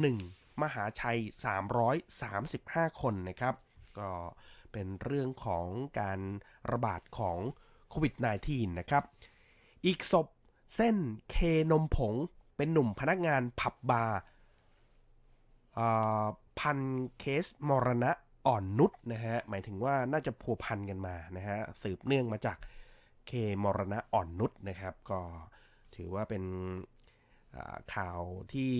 1 มหาชัย 335 คนนะครับ ก็เป็นเรื่องของการระบาดของโควิด -19 นะครับ อีกศพเส้นเคนมผงเป็นหนุ่มพนักงานผับบาร์พันเคสมรณะอ่อนนุชนะฮะ หมายถึงว่าน่าจะพัวพันกันมานะฮะ สืบเนื่องมาจากเคมรณะอ่อนนุชนะครับ ก็ถือว่าเป็นข่าวที่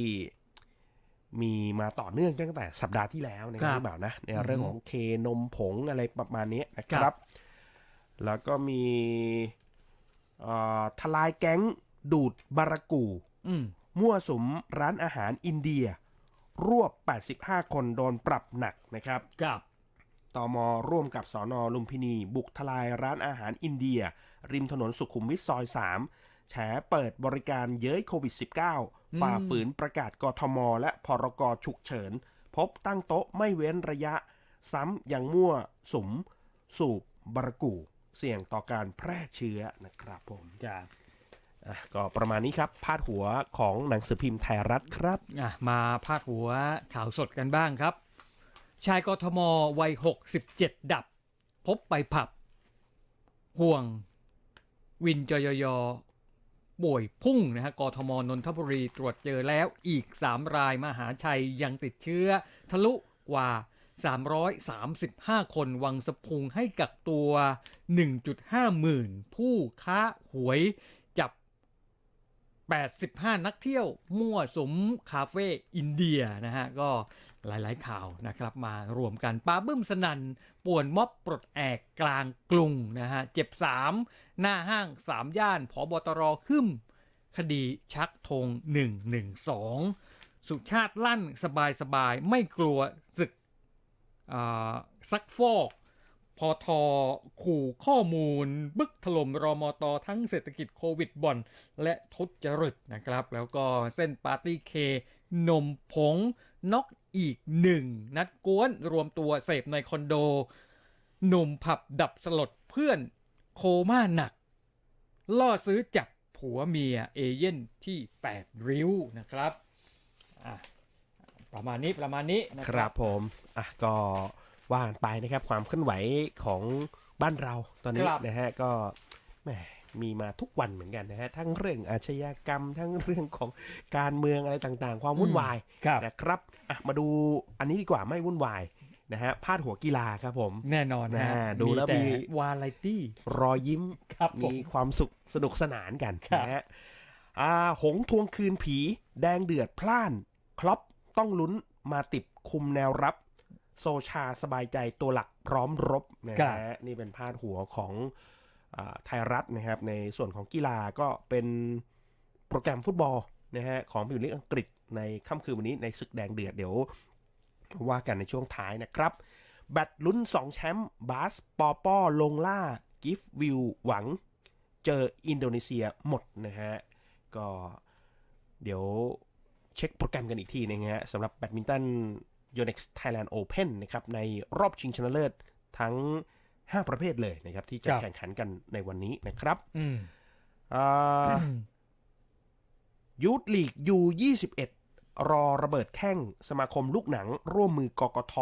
มีมาต่อเนื่องตั้งแต่สัปดาห์ที่แล้วนะคครัรับบพี่บ่าวนะในเรื่องของเคนมผงอะไรประมาณนี้นะคครัรับบแล้วก็มีเอ่อทลายแก๊งดูดบารากูอืมมั่วสุมร้านอาหารอินเดีย รวบ 85 คนโดนปรับหนักนะครับกับตมร่วมกับสอนอลุมพินี บุกทลายร้านอาหารอินเดีย ริมถนนสุขุมวิทซอย3 แฉเปิดบริการเย้ยโควิด -19 ฝ่าฝืนประกาศกทม และพรกฉุกเฉิน พบตั้งโต๊ะไม่เว้นระยะ ซ้ำยังมั่วสุมสูบบารากูเสี่ยงต่อการแพร่เชื้อนะครับผมจ้าอะก็ประมาณนี้ครับพาดหัวของหนังสือพิมพ์ไทยรัฐครับอะมาพาดหัวข่าวสดกันบ้างครับ ชายกทมวัย 67 ดับ พบไปผับ ห่วง วินจยย ป่วยพุ่งนะฮะกทมนนทบุรีตรวจเจอแล้วอีก 3 รายมหาชัยยังติดเชื้อ ทะลุกว่า 335 คนวังสะพุงให้กักตัว 1.5 หมื่น ผู้ค้าหวยจับ 85 นักเที่ยว มั่วสมคาเฟ่อินเดียนะฮะ ก็ หลายๆข่าวนะครับมารวมกันปาบึ้มสนันป่วนม็อบปลดแอกกลางกรุงนะฮะเจ็บ 3 หน้าห้าง 3 ย่านผอบตรขึ้นคดีชักธง112 สุชาติลั่นสบายๆไม่กลัวศึกซักฟอกพอทอขู่ข้อมูล บึกถล่มรอมตทั้งเศรษฐกิจโควิดบ่อน และทุจริตนะครับ แล้วก็เส้นปาร์ตี้เคนมผง น็อกอีกหนึ่งนัดกวนรวมตัวเสพในคอนโด หนุ่มผับดับสลดเพื่อนโคม่าหนัก ล่อซื้อจับผัวเมียเอเย่นที่ 8 ริ้วนะครับอะประมาณนี้ประมาณนี้นะคครัรับบผมอะก็ว่ากันไปนะครับความเคลื่อนไหวของบ้านเราตอนนี้ครับนะฮะก็แหม มีมาทุกวันเหมือนกันนะฮะทั้งเรื่องอาชญากรรม ทั้งเรื่องของการเมืองอะไรต่างๆ ความวุ่นวายครับนะครับอะมาดูอันนี้ดีกว่าไม่วุ่นวายนะฮะพาดหัวกีฬาครับผม แน่นอนนะอ่าดูแล้วแต่มีวาไรตี้รอยยิ้มครับผมมีความสุขสนุกสนานกันครับนะฮะอ่าหงทวงคืนผี แดงเดือดพล่านครอปต้องลุ้นมาติดคุมแนวรับ โซชาสบายใจตัวหลักพร้อมรบนะฮะนี่เป็นพาดหัวของอา ไทยรัฐนะครับในส่วนของกีฬาก็เป็นโปรแกรมฟุตบอลนะฮะของพิมยร์ลีกอังกฤษในค่ำคืนวันนี้ในศึกแดงเดือดเดี๋ยวว่ากันในช่วงท้ายนะครับ แบตลุ้น 2 แชมป์บาสปอปอลงล่า กิฟวิวหวัง เจออินโดนีเซียหมดนะฮะ ก็เดี๋ยวเช็คโปรแกรมกันอีกทีนะฮะสำหรับแบดมินตัน Yonex Thailand Open นะครับในรอบชิงชนะเลิศทั้ง 5 ประเภทเลยนะครับ ที่จะครับแข่งขันกันในวันนี้นะครับอืมอ่ายูทลีกยู21 รอระเบิดแข้งสมาคมลูกหนัง ร่วมมือกกท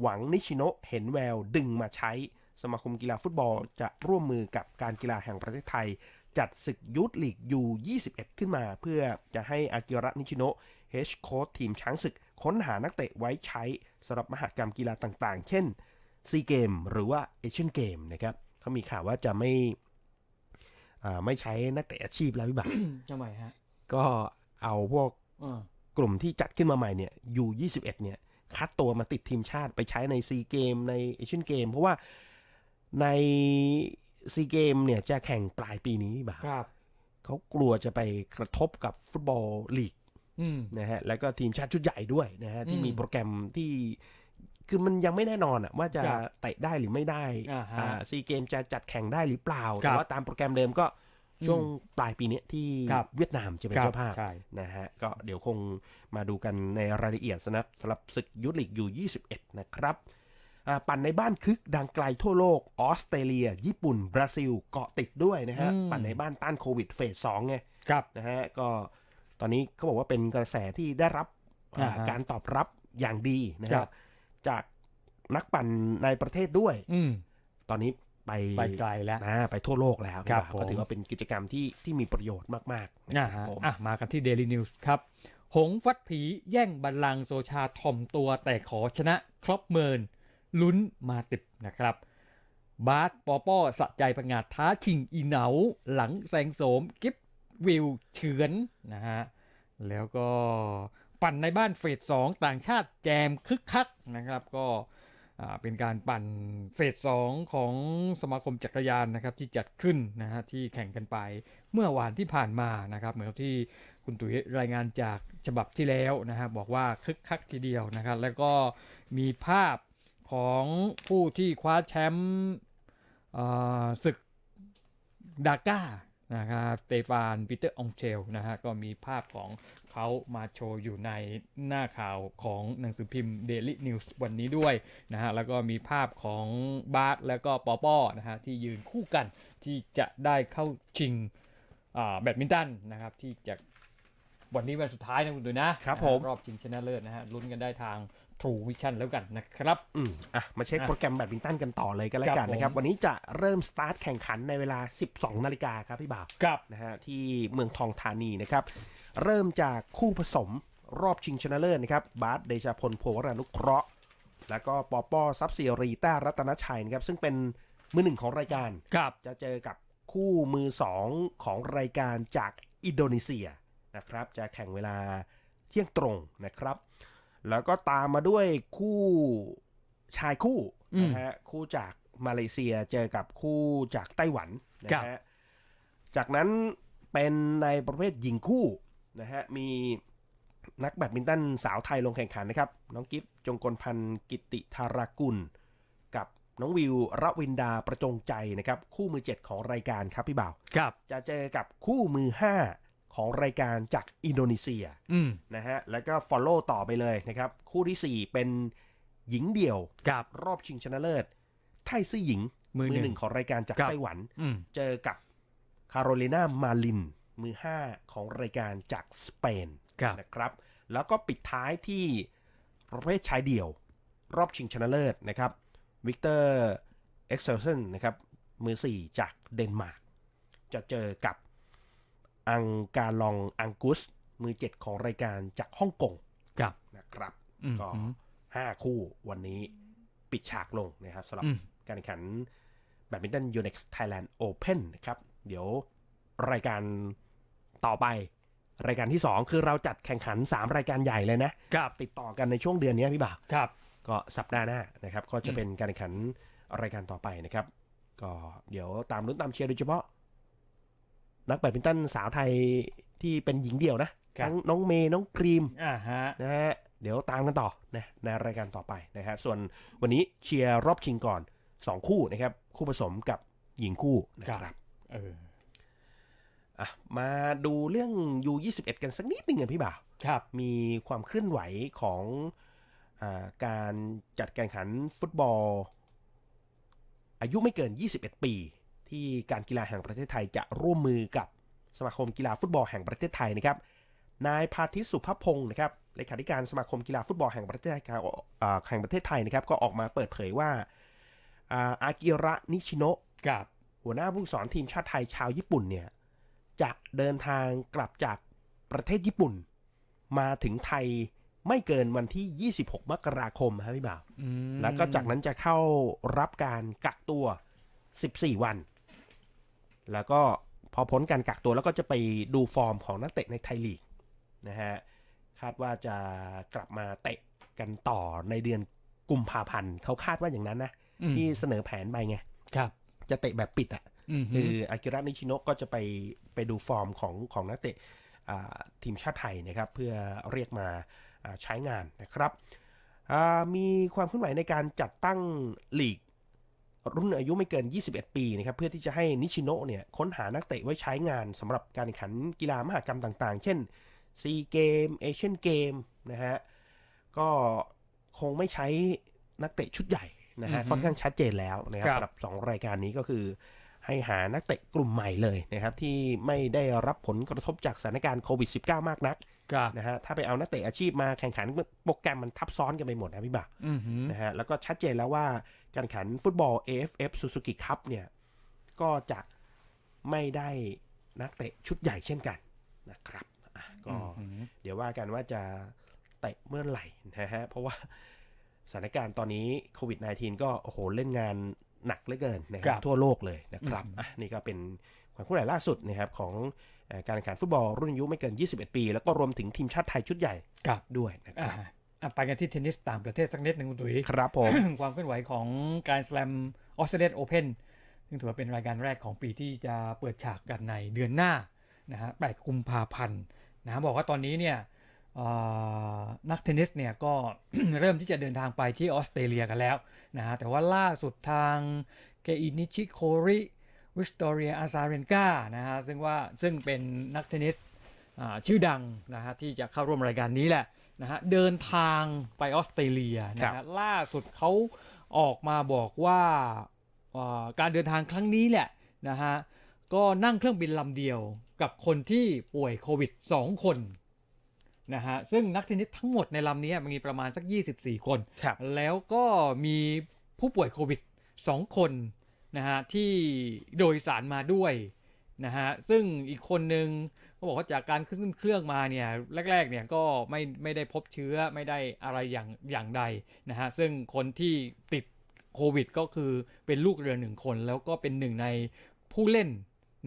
หวังนิชิโนะเห็นแววดึงมาใช้ สมาคมกีฬาฟุตบอลจะร่วมมือกับการกีฬาแห่งประเทศไทย จัดศึกยูทลีกยู21 ขึ้นมา เพื่อจะให้อากิระนิชิโนะเฮชโค้ชทีมช้างศึก ค้นหานักเตะไว้ใช้สำหรับมหกรรมกีฬาต่างๆ เช่น ซีเกมหรือว่าเอเชียนเกมนะครับเขามีข่าวว่าจะไม่อ่าไม่ใช้นักเตะอาชีพแล้วพี่บัตรทำไมฮะ ก็เอาพวกเออกลุ่มที่จัดขึ้นมาใหม่เนี่ยยู21เนี่ยคัดตัวมาติดทีมชาติไปใช้ในซีเกมในเอเชียนเกมเพราะว่าในซีเกมเนี่ยจะแข่งปลายปีนี้พี่บ่าวครับเขากลัวจะไปกระทบกับฟุตบอลลีกอืมนะฮะแล้วก็ทีมชาติชุดใหญ่ด้วยนะฮะที่อืมมีโปรแกรมที่ คือมันยังไม่แน่นอนอะว่าจะครับเตะได้หรือไม่ได้อ่าฮะซีเกมจะจัดแข่งได้หรือเปล่าครัแต่บว่าตามโปรแกรมเดิมก็ช่วงปลายปีเนี้ยที่ครับเวียดนามจะเป็นครับเจ้าภาพใช่นะฮะก็เดี๋ยวคงมาดูกันในรายละเอียดสนะสำหรับศึกยุทธลีกอยู่ 21 นะครับอ่าปั่นในบ้านคึกดังไกลทั่วโลกออสเตรเลีย ญี่ปุ่น บราซิลเกาะติดด้วยนะฮะอืมปั่นในบ้านต้านโควิดเฟสสองไงครับนะฮะก็ตอนนี้เขาบอกว่าเป็นกระแสที่ได้รับอ่าอ่าฮะการตอบรับอย่างดีนะคครัรับบ จากนักปั่นในประเทศด้วย อืมตอนนี้ไปไปไกลแล้วอ่าไปทั่วโลกแล้วครับนะผมก็ถือว่าเป็นกิจกรรมที่ที่มีประโยชน์มากๆอ่านะครับฮะผมอะมากันที่ Daily News ครับ หงส์ฟัดผีแย่งบัลลังก์โซชาถ่อมตัวแต่ขอชนะครบเมิน ลุ้นมาติบนะครับ บาสปอป้อสะใจประงาดท้าชิงอีเหนา หลังแซงโสมกิฟวิวเฉือนนะฮะแล้วก็ ปั่นในบ้านเฟสสองต่างชาติแจมคึกคักนะครับ ก็เป็นการปั่นเฟสสองของสมาคมจักรยานนะครับที่จัดขึ้นนะฮะที่แข่งกันไปเมื่อวานที่ผ่านมานะครับ เหมือนที่คุณตุ๋ยรายงานจากฉบับที่แล้วนะฮะบอกว่าคึกคักทีเดียวนะครับ แล้วก็มีภาพของผู้ที่คว้าแชมป์ศึกดาก้านะครับสเตฟานปีเตอร์องเชลนะฮะก็มีภาพของ เขามาโชว์อยู่ในหน้าข่าวของหนังสือพิมพ์ Daily News วันนี้ด้วยนะฮะแล้วก็มีภาพของบาร์แล้วก็ปอป้อนะฮะที่ยืนคู่กันที่จะได้เข้าชิงอ่าแบดมินตันนะครับที่จะวันนี้วันสุดท้ายนะคุณดูนะครับผม รอบชิงชนะเลิศนะฮะลุ้นกันได้ทาง True Vision แล้วกันนะครับ อืมอะ มาเช็คอะโปรแกรมแบดมินตันกันต่อเลยก็แล้วกันครับผมนะครับ วันนี้จะเริ่มสตาร์ทแข่งขันในเวลา 12 นาฬิกาครับพี่บ่าวกับ นะฮะที่เมืองทองธานีนะครับ เริ่มจากคู่ผสมรอบชิงชนะเลิศนะครับ บาสเดชาพลโพวรานุเคราะห์ แล้วก็ปอปอซับเซียรีต้ารัตนชัยนะครับ ซึ่งเป็นมือหนึ่งของรายการกับจะเจอกับคู่มือสองของรายการจากอินโดนีเซียนะครับ จะแข่งเวลาเที่ยงตรงนะครับ แล้วก็ตามมาด้วยคู่ชายคู่นะฮะคู่จากมาเลเซียเจอกับคู่จากไต้หวันนะฮะจากนั้นเป็นในประเภทหญิงคู่ นะฮะมีนักแบดมินตันสาวไทยลงแข่งขันนะครับ น้องกิฟต์จงกลพันธ์กิติธารากุล กับน้องวิวระวินดาประจงใจนะครับ คู่มือ 7 ของรายการครับพี่บ่าวกับ จะเจอกับคู่มือ 5 ของรายการจากอินโดนีเซียอืมนะฮะแล้วก็ Follow ต่อไปเลยนะครับ คู่ทีสี่4 เป็นหญิงเดี่ยวกับรอบชิงชนะเลิศ ไทซื่อหญิง มือหนึ่งของรายการจากครับไต้หวันอืมเจอกับคาโรลินามาลิน มือ 5 ของรายการจากสเปนกับนะครับ แล้วก็ปิดท้ายที่ประเภทชายเดี่ยว รอบชิงชนะเลิศนะครับวิกเตอร์เอ็กเซลเซนนะครับมือ 4 จากเดนมาร์กจะเจอกับอังการลองอังกุส มือ 7 ของรายการจากฮ่องกงกับนะครับอืมก็5คู่วันนี้ปิดฉากลงนะครับสำหรับอืมการแข่งขันแบดมินตันยูเน็กซ์ไทยแลนด์โอเพนนะครับ เดี๋ยวรายการ ต่อไปรายการที่ 2 คือเราจัดแข่งขัน 3 รายการใหญ่เลยนะกับติดต่อกันในช่วงเดือนนี้พี่บ่าวกับ ก็สัปดาห์หน้านะครับ ก็จะอืมเป็นการแข่งขันรายการต่อไปนะครับ ก็เดี๋ยวตามลุ้นตามเชียร์โดยเฉพาะ นักแบดมินตันสาวไทยที่เป็นหญิงเดี่ยวนะทั้งน้องเมย์น้องครีมอ่าฮะนะฮะเดี๋ยวตามกันต่อนะในรายการต่อไปนะครับ ส่วนวันนี้เชียร์รอบชิงก่อน 2 คู่นะครับ คู่ผสมกับหญิงคู่นะครับเออ อะมาดูเรื่อง U21 กันสักนิดหนึงอะพี่บ่าวครับ มีความเคลื่อนไหวของอาการจัดการแข่งขันฟุตบอล อายุไม่เกิน 21 ปี ที่การกีฬาแห่งประเทศไทยจะร่วมมือกับสมาคมกีฬาฟุตบอลแห่งประเทศไทยนะครับ นายพาทิตสุภพงศ์นะครับเลขาธิการสมาคมกีฬาฟุตบอลแห่งประเทศไทยอ่าแห่งประเทศไทยนะครับ ก็ออกมาเปิดเผยว่าอ่าอากิระนิชิโนะกับหัวหน้าผู้ฝึกสอนทีมชาติไทยชาวญี่ปุ่นเนี่ย จะเดินทางกลับจากประเทศญี่ปุ่น มาถึงไทยไม่เกินวันที่ 26 มกราคมครับพี่บ่าวอืมแล้วก็จากนั้นจะเข้ารับการกักตัว 14 วัน แล้วก็พอพ้นการกักตัวแล้วก็จะไปดูฟอร์มของนักเตะในไทยลีกนะฮะ คาดว่าจะกลับมาเตะกันต่อในเดือนกุมภาพันธ์เขาคาดว่าอย่างนั้นนะอืมที่เสนอแผนไปไง ครับ จะเตะแบบปิดอะอืม คืออากิระนิชิโนะก็จะไปไปดูฟอร์มของของนักเตะอ่าทีมชาติไทยนะครับ เพื่อเรียกมาอ่าใช้งานนะครับอ่ามีความเคลื่อนไหวในการจัดตั้งลีกรุ่นอายุไม่เกิน 21 ปีนะครับเพื่อที่จะให้นิชิโนะเนี่ยค้นหานักเตะไว้ใช้งานสำหรับการแข่งขันกีฬามหกรรมต่างๆ เช่นซีเกมเอเชียนเกมนะฮะก็คงไม่ใช้นักเตะชุดใหญ่นะฮะค่อนข้างชัดเจนแล้วนะครับสำหรับ 2 รายการนี้ก็คือ ให้หานักเตะกลุ่มใหม่เลยนะครับที่ไม่ได้รับผลกระทบจากสถานการณ์โควิด -19 มากนักครับนะฮะถ้าไปเอานักเตะอาชีพมาแข่งขันโปรแกรมมันทับซ้อนกันไปหมดนะพี่บ่าวอือหือนะฮะแล้วก็ชัดเจนแล้วว่าการแข่งขันฟุตบอล AFF Suzuki Cup เนี่ยก็จะไม่ได้นักเตะชุดใหญ่เช่นกันนะครับอะก็อือหือเดี๋ยวว่ากันว่าจะเตะเมื่อไหร่นะฮะเพราะว่าสถานการณ์ตอนนี้โควิด -19 ก็โอ้โหเล่นงาน หนักเหลือเกินนะคครัรับบทั่วโลกเลยนะครับอืมอะนี่ก็เป็นความเคลื่อนไหวล่าสุดนะครับของเอ่อการแข่งขันฟุตบอลรุ่นอายุไม่เกิน 21 ปี แล้วก็รวมถึงทีมชาติไทยชุดใหญ่ครับด้วยนะคอ่ารับอะไปกันที่เทนนิสต่างประเทศสักนิดหนึ่งคุณตุ๋ยครับผมความเคลื่อนไหวของการส l ลมออสเตรเลียนโอเพนซึ่งถือว่าเป็นรายการแรกของปีที่จะเปิดฉากกันในเดือนหน้านะฮะ8กุมภาพันธ์นะฮะบอกว่าตอนนี้เนี่ยเอ่อ นักเทนนิสเนี่ยก็เริ่มที่จะเดินทางไปที่ออสเตรเลียกันแล้วนะฮะแต่ว่าล่าสุดทางเกอินิชิโคริวิกตอเรียอาซาเรนกานะฮะซึ่งว่าซึ่งเป็นนักเทนนิสอ่าชื่อดังนะฮะที่จะเข้าร่วมรายการนี้แหละนะฮะเดินทางไปออสเตรเลียนะครัฮะบล่าสุดเขาออกมาบอกว่าเอ่อการเดินทางครั้งนี้แหละนะฮะก็นั่งเครื่องบินลำเดียวกับคนที่ป่วยโควิด 2 คน นะฮะซึ่งนักเทนนิสทั้งหมดในลำนี้มันมีประมาณสัก 24 คนครับแล้วก็มีผู้ป่วยโควิด 2 คนนะฮะที่โดยสารมาด้วยนะฮะซึ่งอีกคนนึงเขาบอกว่าจากการขึ้นเครื่องมาเนี่ยแรกๆเนี่ยก็ไม่ไม่ได้พบเชื้อไม่ได้อะไรอย่างอย่างใดนะฮะซึ่งคนที่ติดโควิดก็คือเป็นลูกเรือหนึ่งคน แล้วก็เป็นหนึ่งในผู้เล่น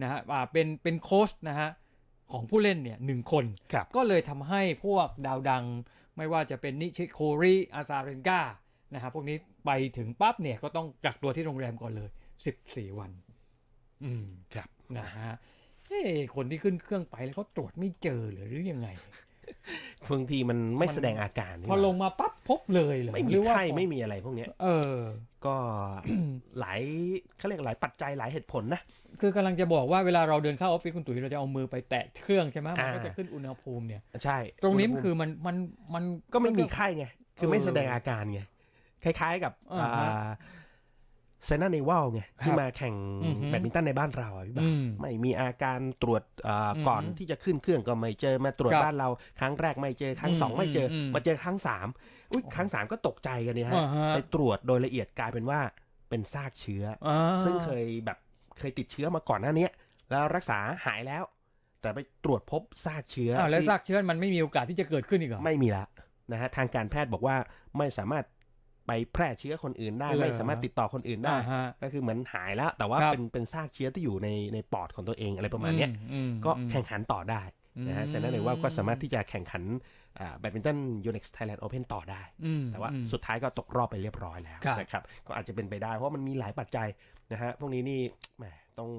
นะฮะอ่าเป็นเป็นโค้ชนะฮะ ของผู้เล่นเนี่ยหนึ่งคนครับก็เลยทำให้พวกดาวดัง ไม่ว่าจะเป็นนิชิโคริอาซาเรนกานะครับพวกนี้ไปถึงปั๊บเนี่ยก็ต้องกักตัวที่โรงแรมก่อนเลย 14 วัน อืมครับนะฮะเอ้คนที่ขึ้นเครื่องไปแล้วเขาตรวจไม่เจอเหรือหรือยังไงบางทีมันไม่มันแสดงอาการนี่พอลงมาปั๊บพบเลยเหรอไม่หมีรือว่าไข้ไม่มีอะไรพวกเนี้ย เออ ก็หลายเขาเรียกหลายปัจจัยหลายเหตุผลนะ คือกำลังจะบอกว่าเวลาเราเดินเข้าออฟฟิศคุณตุ๋ยเราจะเอามือไปแตะเครื่องใช่ไหมมันก็อ่าจะขึ้นอุณหภูมิเนี่ยใช่ ตรงนี้มันคือมันมันมันก็ไม่มีไข้ไง คือไม่เออแสดงอาการไงคล้ายๆกับ อ่าฮะเซนาเนวัลไงที่ครับมาแข่งอือฮึแบดมินตันในบ้านเราอะพี่บ้าอืมไม่มีอาการตรวจอ่าอืมก่อนที่จะขึ้นเครื่องก็ไม่เจอมาตรวจครับบ้านเรา ครั้งแรกไม่เจอครั้งสองอืมไม่เจออมมาเจอครั้งสามอุ้ยครั้งสามก็ตกใจกันเนี่ยฮะอ่าฮะไปตรวจโดยละเอียดกลายเป็นว่าเป็นซากเชื้ออ่าซึ่งเคยแบบเคยติดเชื้อมาก่อนหน้าเนี้ยแล้วรักษาหายแล้ว แต่ไปตรวจพบซากเชื้ออ้าวแล้วที่ซากเชื้อมันไม่มีโอกาสที่จะเกิดขึ้นอีกเหรอไม่มีละนะฮะทางการแพทย์บอกว่าไม่สามารถ ไปแพร่เชื้อคนอื่นได้เหรอไม่สามารถติดต่อคนอื่นได้อ่าฮะก็คือเหมือนหายแล้ว แต่ว่าครับเป็นเป็นซากเชื้อที่อยู่ในในปอดของตัวเองอะไรประมาณเนี้ยอืมก็อืมแข่งขันต่อได้นะฮะอืมเซนนั่นเองว่าก็สามารถที่จะแข่งขันแบดมินตันยูเน็กซ์ไทยแลนด์โอเพนต่อได้อืมแต่ว่าอืมสุดท้ายก็ตกรอบไปเรียบร้อยแล้วครับนะครับก็อาจจะเป็นไปได้เพราะมันมีหลายปัจจัยนะฮะพวกนี้นี่แหมต้อง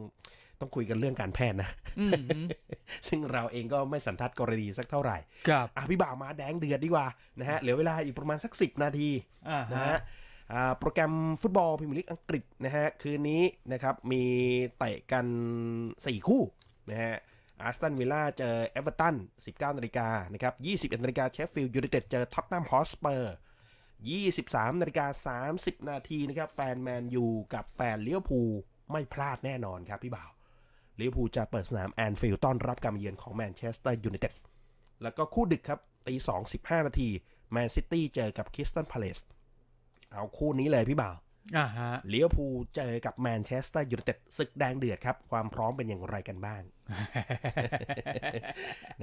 ต้องคุยกันเรื่องการแพทย์นะอืมอืมซึ่งเราเองก็ไม่สันทัดกรณีสักเท่าไหร่ครับอะพี่บ่าวมาแดงเดือดดีกว่านะฮะเหลือเวลาอีกประมาณสักสิบนาทีอ่านะฮะฮะอ่าโปรแกรมฟุตบอลพรีเมียร์ลีกอังกฤษนะฮะคืนนี้นะครับมีเตะกัน 4 คู่นะฮะอาร์สตันวิลล่าเจอเอเวอร์ตัน 19นาฬิกานะครับ21นาฬิกาเชฟฟิลด์ยูไนเต็ดเจอท็อตแนมฮอสเปอร์23นาฬิกา30 นาทีนะครับแฟนแมนยูกับแฟนเลี้ยวภูลไม่พลาดแน่นอนครับพี่บ่าว เลี้ยวภูลจะเปิดสนามแอนฟิลด์ต้อนรับการมาเยือนของแมนเชสเตอร์ยูไนเต็ดแล้วก็คู่ดึกครับตี2 15นาทีแมนซิตี้เจอกับคริสตันพาเลสเอาคู่นี้เลยพี่บ่าวอ่าฮะเลี้ยวภูลเจอกับแมนเชสเตอร์ยูไนเต็ดศึกแดงเดือดครับ ความพร้อมเป็นอย่างไรกันบ้าง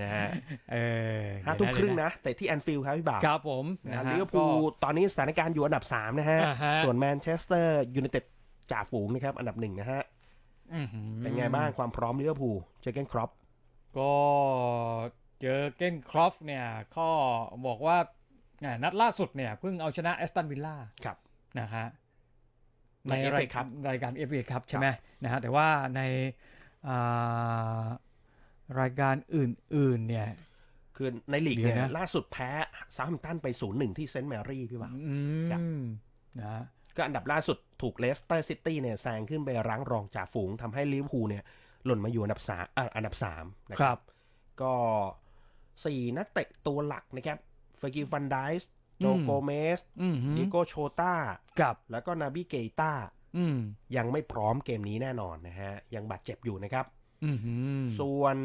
นะฮะเออห้าทุ่มครึ่งนะ แต่ที่แอนฟิลด์ครับพี่บ่าวครับผมนะนะฮะฮะเลี้ยวภูลก็ตอนนี้สถานการณ์อยู่อันดับ 3 นะฮะอ่าฮะ ส่วนแมนเชสเตอร์ยูไนเต็ดจ่าฝูงนะครับ อันดับหนึ่งนะฮะอื้อหือ เป็นไงบ้างความพร้อมเลี้ยวภูลเจอเกนครอปก็เจอเกนครอฟเนี่ยก็บอกว่าอ่านัดล่าสุดเนี่ยเพิ่งเอาชนะแอสตันวิลล่าครับนะฮะใน FA ราย Cup รายการ FA ครับใช่ไหมนะฮะแต่ว่าในอ่ารายการอื่น ๆ เนี่ย คือในลีกเดี๋เนี่ยยวนะล่าสุดแพ้ซาร์มตันไป 0-1 ที่เซนต์แมรี่พี่บ่าวอืครับมนะ ก็อันดับล่าสุดถูกเลสเตอร์ซิตี้เนี่ยแซงขึ้นไปรั้งรองจ่าฝูงทำให้ลิเวอร์พูลเนี่ยหล่นมาอยู่อันดับสามอะอันดับสามนะคครัรับบก็สี่นักเตะตัวหลักนะครับเฟอร์กิฟันไดส์โจอืมโกเมสอืมฮึดิโกโชตากับ แล้วก็นาบิเกต้าอืมยังไม่พร้อมเกมนี้แน่นอนนะฮะ ยังบาดเจ็บอยู่นะครับอืมหืมส่วน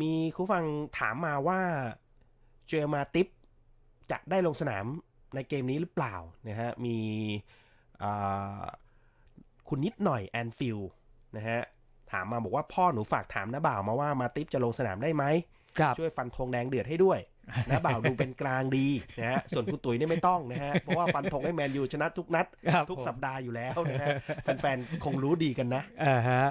มีคุณฟังถามมาว่าเจอมาติปจะได้ลงสนาม ในเกมนี้หรือเปล่านะฮะมีอ่าคุณนิดหน่อยแอนฟิลนะฮะถามมาบอกว่าพ่อหนูฝากถามน้าบ่าวมาว่ามาติปจะลงสนามได้ไหมครับช่วยฟันธงแดงเดือดให้ด้วยนะบ่าวดูเป็นกลางดีนะฮะส่วนคุณตุ๋ยเนี่ยไม่ต้องนะฮะเพราะว่าฟันธงให้แมนยูชนะทุกนัดครับทุกผมสัปดาห์อยู่แล้วนะฮะแฟนๆคงรู้ดีกันนะอ่าฮะ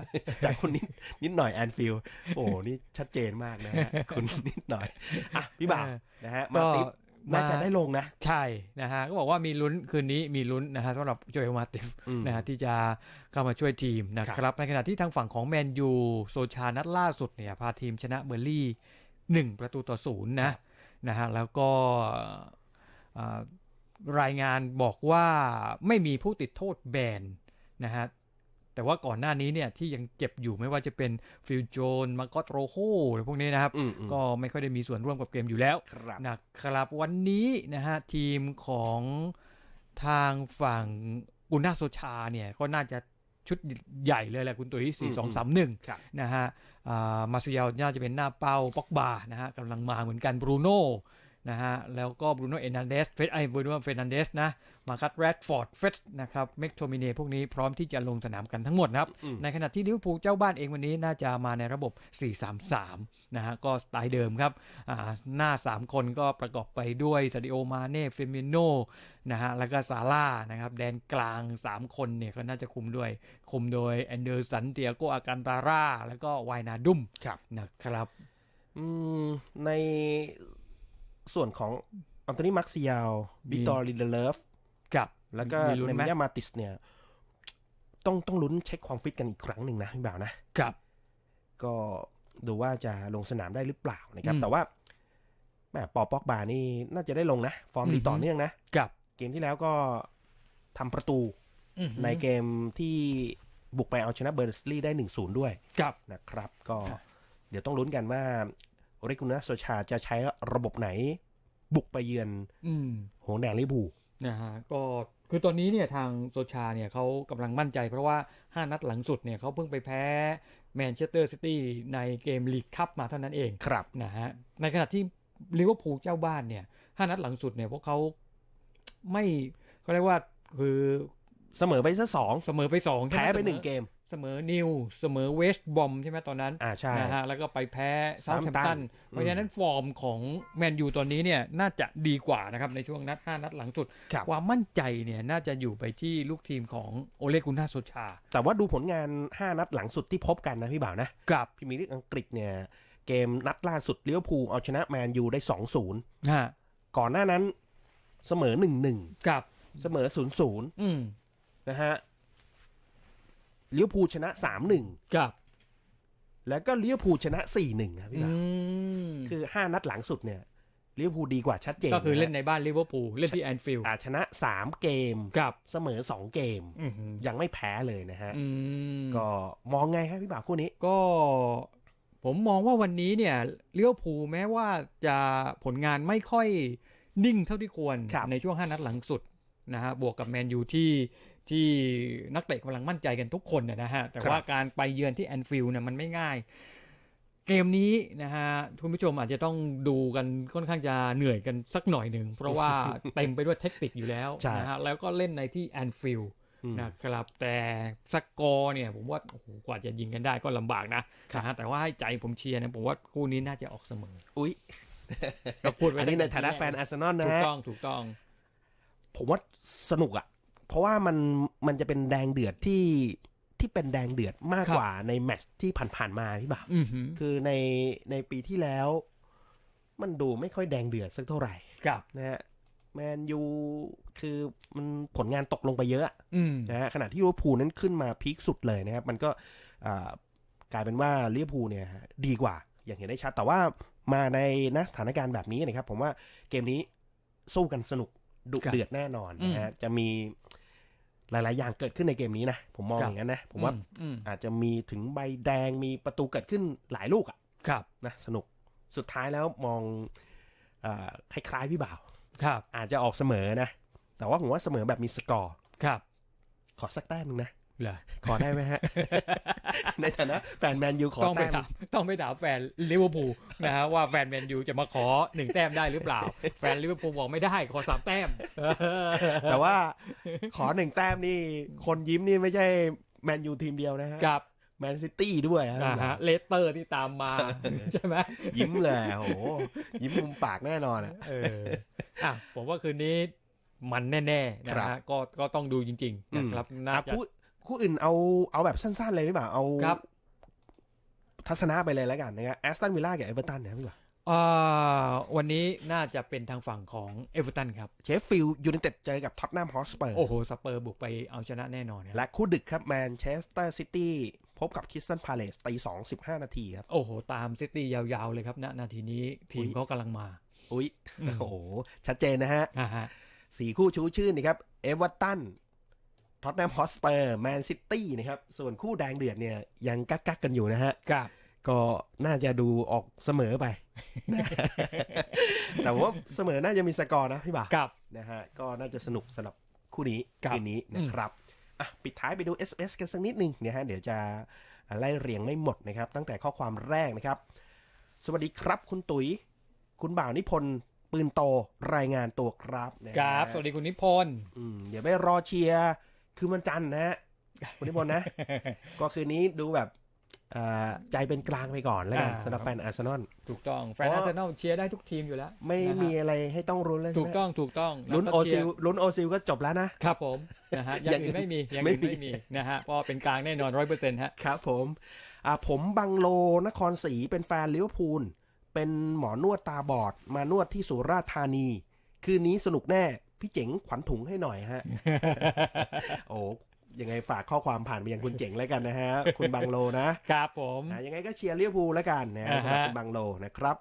จากคุณนิดนิดหน่อยแอนฟิลโอ้โหนี่ชัดเจนมากนะฮะคุณนิดหน่อยอะพี่บ่าวเออนะฮะก็มาติป น่าจะได้ลงนะ ใช่นะฮะก็บอกว่ามีลุ้นคืนนี้มีลุ้นนะฮะสำหรับโจเอลมาติฟอืมนะฮะที่จะเข้ามาช่วยทีมนะคครัรับบในขณะที่ทางฝั่งของแมนยูโซชานัดล่าสุดเนี่ยพาทีมชนะเบอร์ลี่หนึ่งประตูต่อศูนย์นะนะฮะแล้วก็เอ่อรายงานบอกว่าไม่มีผู้ติดโทษแบนนะฮะ แต่ว่าก่อนหน้านี้เนี่ยที่ยังเจ็บอยู่ไม่ว่าจะเป็นฟิลโจนมาก็โรโฮหรือพวกนี้นะครับอืมอืมก็ไม่ค่อยได้มีส่วนร่วมกับเกมอยู่แล้วครับนะครับวันนี้นะฮะทีมของทางฝั่งอุนาโซชาเนี่ยก็น่าจะชุดใหญ่เลยแหละคุณตุ๋ยสี่สองสามหนึ่งครับนะฮะอ่ามาซิยาน่าจะเป็นหน้าเป้าป็อกบานะฮะกำลังมาเหมือนกันบรูโน่ นะฮะ แล้วก็บรูโน่เอร์นันเดสเฟสไอบรูโน่เฟรนันเดสนะ มาคัตแรดฟอร์ดเฟสนะครับเมกโทมิเนพวกนี้พร้อมที่จะลงสนามกันทั้งหมดนะครับอืมในขณะที่ลิเวอร์พูลเจ้าบ้านเองวันนี้น่าจะมาในระบบ 4-3-3 นะฮะ ก็สไตล์เดิมครับอ่าหน้า 3 คนก็ประกอบไปด้วยซาดิโอมาเน่เฟมิโนนะฮะ แล้วก็ซาร่านะครับ แดนกลาง 3 คนเนี่ยก็น่าจะคุมด้วย คุมโดยแอนเดอร์สันเตียโกอากันตาร่าแล้วก็ไวนาดุมครับนะครับอืมใน ส่วนของอันโตนีมาร์ซิยาลมีวิกตอร์ลินเดเลฟกับ แล้วก็มีลุ้นเนไหมมยามาติสเนี่ย ต้องต้องลุ้นเช็คความฟิตกันอีกครั้งหนึ่งนะพี่บ่าวนะกับ ก็ดูว่าจะลงสนามได้หรือเปล่านะครับอืมแต่ว่าแหมปอปอกบานี่น่าจะได้ลงนะ ฟอร์มดีอือฮึต่อเนื่องนะกับเกมที่แล้วก็ทำประตูอือหือในเกมที่บุกไปเอาชนะเบอร์นสลีย์ได้หนึ่งศูนย์ด้วยกับนะครับ ก็ครับเดี๋ยวต้องลุ้นกันว่าโอเรกุนาโซชาจะใช้ระบบไหน บุกไปเยือนอืมหงส์แดงลิเวอร์พูลนะฮะก็คือตอนนี้เนี่ยทางโซชาเนี่ยเขากำลังมั่นใจเพราะว่า 5 นัดหลังสุดเนี่ยเขาเพิ่งไปแพ้แมนเชสเตอร์ซิตี้ในเกมลีกคัพมาเท่านั้นเองครับนะฮะในขณะที่ลิเวอร์พูลเจ้าบ้านเนี่ย5นัดหลังสุดเนี่ยพวกเขาไม่เขาเรียกว่าคือเสมอไปซะสองเสมอไป2แพ้ไปหนึ่งเกม เสมอนิวเสมอเวสต์บอมใช่ไหมตอนนั้นอ่าใช่นะฮะแล้วก็ไปแพ้เซาท์แฮมป์ตัน Southampton เพราะฉะนั้นฟอร์มของแมนยูตอนนี้เนี่ยน่าจะดีกว่านะครับในช่วงนัด 5 นัดหลังสุดครับความมั่นใจเนี่ยน่าจะอยู่ไปที่ลูกทีมของโอเลกุน่าโซชา แต่ว่าดูผลงาน 5 นัดหลังสุดที่พบกันนะพี่บ่าวนะกับพรีเมียร์ลีกอังกฤษเนี่ยเกมนัดล่าสุดลิเวอร์พูลเอาชนะแมนยูได้ 2-0ฮะก่อนหน้านั้นเสมอ 1-1กับเสมอ 0-0อืมนะฮะ ลิเวอร์พูลชนะ3-1กับแล้วก็ลิเวอร์พูลชนะ4-1ครับพี่อืบ่าวมคือ5นัดหลังสุดเนี่ยลิเวอร์พูลดีกว่าชัดเจน ก็คือเล่นนะฮะในบ้านลิเวอร์พูลเล่นที่แอนฟิลด์อาชนะ3เกมกับเสมอ2เกมอือหือยังไม่แพ้เลยนะฮะอืมก็มองไงฮะพี่บ่าวคู่นี้ก็ผมมองว่าวันนี้เนี่ยเลี้ยวภูลแม้ว่าจะผลงานไม่ค่อยนิ่งเท่าที่ควรครับในช่วง 5 นัดหลังสุดนะฮะบวกกับแมนยูที่ ที่นักเตะกำลังมั่นใจกันทุกคนนะนะฮะ แต่ว่าการไปเยือนที่แอนฟิลด์เนี่ยมันไม่ง่าย เกมนี้นะฮะคุณผู้ชมอาจจะต้องดูกันค่อนข้างจะเหนื่อยกันสักหน่อยหนึ่ง เพราะว่าเต็มไปด้วยเทคนิคอยู่แล้วใช่นะฮะแล้วก็เล่นในที่แอนฟิลด์อืมนะครับแต่สกอร์เนี่ยผมว่าโอ้โหกว่าจะยิงกันได้ก็ลำบากนะครับนะฮะแต่ว่าให้ใจผมเชียร์นะผมว่าคู่นี้น่าจะออกเสมอ อุ๊ยเราพูดไว้อันนี้ในตั้งแต่ฐานะที่แฟนอาร์เซนอลนะถูกฮะต้องถูกต้อง ผมว่าสนุกอะ่ะ เพราะว่ามันมันจะเป็นแดงเดือดที่ที่เป็นแดงเดือดมากครับกว่าในแมตช์ที่ผ่านๆมาพี่บ่าวอือหือคือในในปีที่แล้ว มันดูไม่ค่อยแดงเดือดสักเท่าไหร่กับนะฮะแมนยูคือมันผลงานตกลงไปเยอะอะอืมนะฮะขณะที่ลิเวอร์พูลนั้นขึ้นมาพีคสุดเลยนะครับ มันก็อ่ากลายเป็นว่าลิเวอร์พูลเนี่ย ดีกว่า อย่างเห็นได้ชัด แต่ว่ามาในนสถานการณ์แบบนี้นะครับ ผมว่าเกมนี้สู้กันสนุกดุครับเดือดแน่นอนนะฮะจะมี หลาย ๆ อย่างเกิดขึ้นในเกมนี้นะ ผมมองครับอย่างนั้นนะ ผมว่าอือืมอาจจะมีถึงใบแดงมีประตูเกิดขึ้นหลายลูกอะครับนะสนุกสุดท้ายแล้วมองอาคล้าย ๆ พี่บ่าวครับ อาจจะออกเสมอนะ แต่ว่าผมว่าเสมอแบบมีสกอร์ครับ ขอสักแต้มหนึงนะ เหรอขอได้ไหมฮะ ในฐานะแฟนแมนยูขอต้องไปแต้มถามต้องไปถามแฟนลิเวอร์พูลนะฮะว่าแฟนแมนยูจะมาขอหนึ่งแต้มได้หรือเปล่า แฟนลิเวอร์พูลบอกไม่ได้ขอสามแต้ม แต่ว่าขอหนึ่งแต้มนี่ คนยิ้มนี่ไม่ใช่แมนยูทีมเดียวนะฮะกับแมนซิตี้ด้วยฮะนะฮะเลสเตอร์ที่ตามมาใช่ไหมยิ้มเลยโอ้โหยิ้มมุมปากแน่นอนอะเอออะผมว่าคืนนี้มันแน่ๆนะครับฮะก็ก็ต้องดูจริง ๆ นะครับน่าอะจะ คู่คู่อื่นเอาเอาแบบสั้นๆเลยพี่บ่าวเอาครับ ทัศนะไปเลยแล้วกันนะครับแอสตันวิลล่ากับเอเวอร์ตันนะครับพี่บ่าวอ่าวันนี้น่าจะเป็นทางฝั่งของเอเวอร์ตันครับ เชฟฟิลด์ยูไนเต็ดเจอกับท็อตแนมฮอสเปอร์โอ้โหสเปอร์บุกไปเอาชนะแน่นอนครับและคู่ดึกครับแมนเชสเตอร์ซิตี้พบกับคิสตันพาเลสตีสองสิบห้านาทีครับ โอ้โห ตามซิตี้ยาวๆเลยครับณนาทีนี้ทีมอุ๊ยเขากำลังมา อุ้ยอืมโอ้โห ชัดเจนนะฮะอ่าฮะ สี่คู่ชูชื่นนะครับเอเวอร์ตัน ท็อตแนมฮอสเปอร์แมนซิตี้นะครับ ส่วนคู่แดงเดือดเนี่ยยังกักกักๆกันอยู่นะฮะกับก็น่าจะดูออกเสมอไป แต่ว่าเสมอน่าจะมีสกอร์นะพี่บ่าวกับนะฮะก็น่าจะสนุกสำหรับคู่นี้ครับคืนนี้นะครับอะปิดท้ายไปดู SMS กันสักนิดหนึ่งนะฮะเดี๋ยวจะไล่เรียงไม่หมดนะครับ ตั้งแต่ข้อความแรกนะครับ สวัสดีครับคุณตุ๋ย คุณบ่าวนิพนธ์ปืนโตรายงานตัวครับนะฮะกับ สวัสดีคุณนิพนธ์อืมเดี๋ยวไปรอเชียร์ คืนวันจันทร์นะฮะคุณนิพนธ์นะ ก็คืนนี้ดูแบบเอ่อใจเป็นกลางไปก่อนแล้วกันอ่าสำหรับแฟนอาร์เซนอลถูกต้องแฟนเพอาราะร์เซนอลเชียร์ได้ทุกทีมอยู่แล้ว ไม่นะฮะมีอะไรให้ต้องรุ้นเลยถูกต้องถูกต้องลุ้นแล้วโอก็เชีซิยลร์ลุ้นโอซิลก็จบแล้วนะครับผมนะฮะอย่างอื่นไม่มีอย่างอื่นไม่ไม่มีมีนะฮะเพราะเป็นกลางแน่นอนร้อยเปอร์เซ็นต์ฮะครับผมอ่าผมบังโลนครศรีเป็นแฟนลิเวอร์พูลเป็นหมอนวดตาบอดมานวดที่สุราษฎร์ธานี คืนนี้สนุกแน่ พี่เจ๋งขวัญถุงให้หน่อยฮะ โอ้ยังไงฝากข้อความผ่านไปยังคุณเจ๋งแล้วกันนะฮะ คุณบังโลนะครับผมอะยังไงก็เชียร์ลิเวอร์พูลแล้วกันนะอ่าสำฮะหรับคุณบังโลนะครับ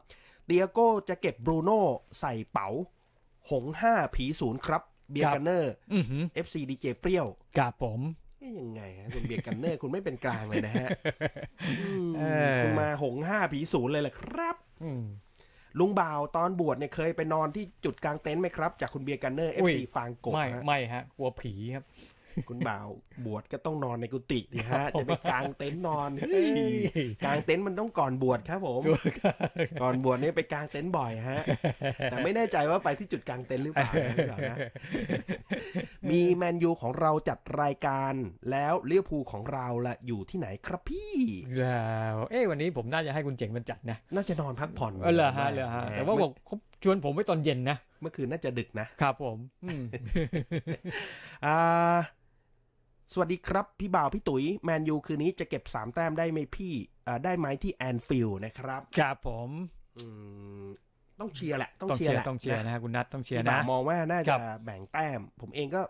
เดียโก้จะเก็บบรูโน่ใส่เป๋า หงห้าผีศูนย์ครับ เบียร์กันเนอร์อือหือ FC ดีเจเปรี้ยวกับผมเอ๊ยยังไงฮะคุณเบียร์กันเนอร์คุณไม่เป็นกลางเลยนะฮะมเออคุณมาหงห้าผีศูนย์เลยแหละครับอืม ลุงบ่าวตอนบวชเนี่ยเคยไปนอนที่จุดกลางเต็นท์ไหมครับ จากคุณเบียร์กันเนอร์อุ้ย FC ฟางกบไม่ฮะไม่ฮะกลัวผีครับ คุณบ่าวบวชก็ต้องนอนในกุฏินี่ครัฮะบผมจะไปกลางเต็นท์นอนเฮ้ยกลางเต็นท์มันต้องก่อนบวชครับผม ก่อนบวชนี่ไปกลางเต็นท์บ่อยฮะ แต่ไม่แน่ใจว่าไปที่จุดกลางเต็นท์หรือเปล่านะพี่บ่าวนะมีแมนยูของเราจัดรายการแล้วเลี้ยวภูลของเราละอยู่ที่ไหนครับพี่แล้วเอ้วันนี้ผมน่าจะให้คุณเจ๋งมันจัดนะ น่าจะนอนพักผ่อนเออเหรอฮะเหรอฮะหมแต่ว่าบอกเขาชวนผมไว้ตอนเย็นนะ เมื่อคืนน่าจะดึกนะครับผมอืมอ่า สวัสดีครับ พี่บ่าว พี่ตุ๋ยแมนยูคืนนี้จะเก็บสามแต้มได้ไหมพี่อ่าได้ไหมที่แอนฟิลด์นะครับครับผมอืมต้องเชียร์แหละ ต้องต้องเชีเชียยร์ร์แหละต้องเชียร์นะนะฮะคุณนัทต้องเชียร์พี่บ่านะวมองว่าน่าครัจะบแบ่งแต้ม ผมเองก็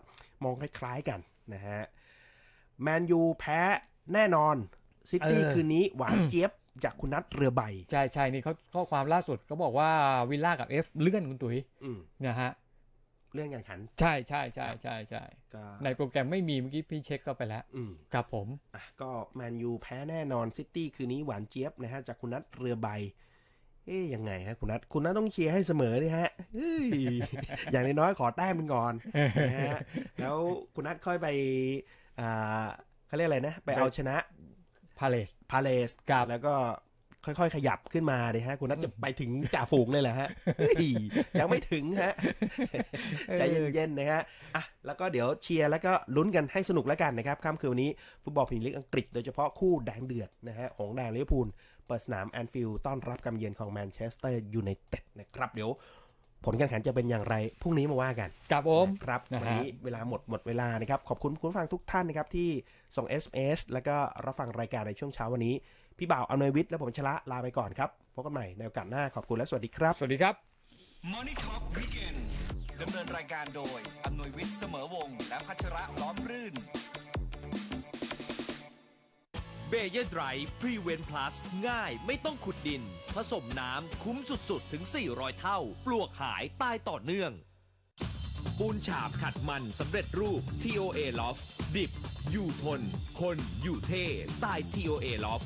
มองคล้ายๆกันนะฮะแมนยูแพ้แน่นอนซิตี้คืนนี้หวานเจี๊ยบจากคุณนัทเรือใบ ใช่ใช่นี่เขาข้อความล่าสุดเขาบอกว่าวิลล่ากับเอฟเลื่อนคุณตุ๋ยอืมนะฮะ เรื่องการขัน ใช่ใช่ใช่ใช่ใช่ก็ในโปรแกรมไม่มีเมื่อกี้พี่เช็คเข้าไปแล้วอืมครับผมอะก็แมนยูแพ้แน่นอนซิตี้คืนนี้หวานเจี๊ยบนะฮะจากคุณนัทเรือใบ เอ๊ยยังไงฮะคุณนัทคุณนัทต้องเชียร์ให้เสมอดิฮะเฮ้ยอย่างน้อยๆขอแต้มมันก่อนนะฮะแล้วคุณนัทค่อยไปอ่าเขาเรียกอะไรนะ ไปเอาชนะพาเลสพาเลสครับแล้วก็ ค่อยๆ ขยับขึ้นมาดิฮะ คุณนัทจะไปถึงจ่าฝูงเลยเหรอฮะเฮ้ยยังไม่ถึงฮะใจเย็นๆนะฮะอะแล้วก็เดี๋ยวเชียร์แล้วก็ลุ้นกันให้สนุกแล้วกันนะครับค่ำคืนวันนี้ฟุตบอลพรีเมียร์ลีกอังกฤษโดยเฉพาะคู่แดงเดือดนะฮะของแดงลิเวอร์พูลเปิดสนามแอนฟิลด์ต้อนรับการเยือนของแมนเชสเตอร์ยูไนเต็ดนะครับเดี๋ยว ผลการแข่งขันจะเป็นอย่างไรพรุ่งนี้มาว่ากันครับผมครับนะฮะวันนี้เวลาหมดหมดเวลานะครับ ขอบคุณคุณผู้ฟังทุกท่านนะครับที่ส่ง SMS แล้วก็รับฟังรายการในช่วงเช้าวันนี้ พี่บ่าวอานวยวิทย์และผมชละลาไปก่อนครับพบกันใหม่ในโอกาสหน้าขอบคุณและสวัสดีครับ สวัสดีครับ Money Talk Weekend ดำเนินรายการโดยอำนวยวิทย์เสมอวงศ์และพัชระล้อมรื่น เบเยอร์ไดร์พรีเวนพลัสง่ายไม่ต้องขุดดิน ผสมน้ำคุ้มสุดๆ ถึง 400 เท่า ปลวกหายตายต่อเนื่อง ปูนฉาบขัดมันสำเร็จรูป TOA Loft ดิบ อยู่ทน คนอยู่เท่สไตล์ TOA Loft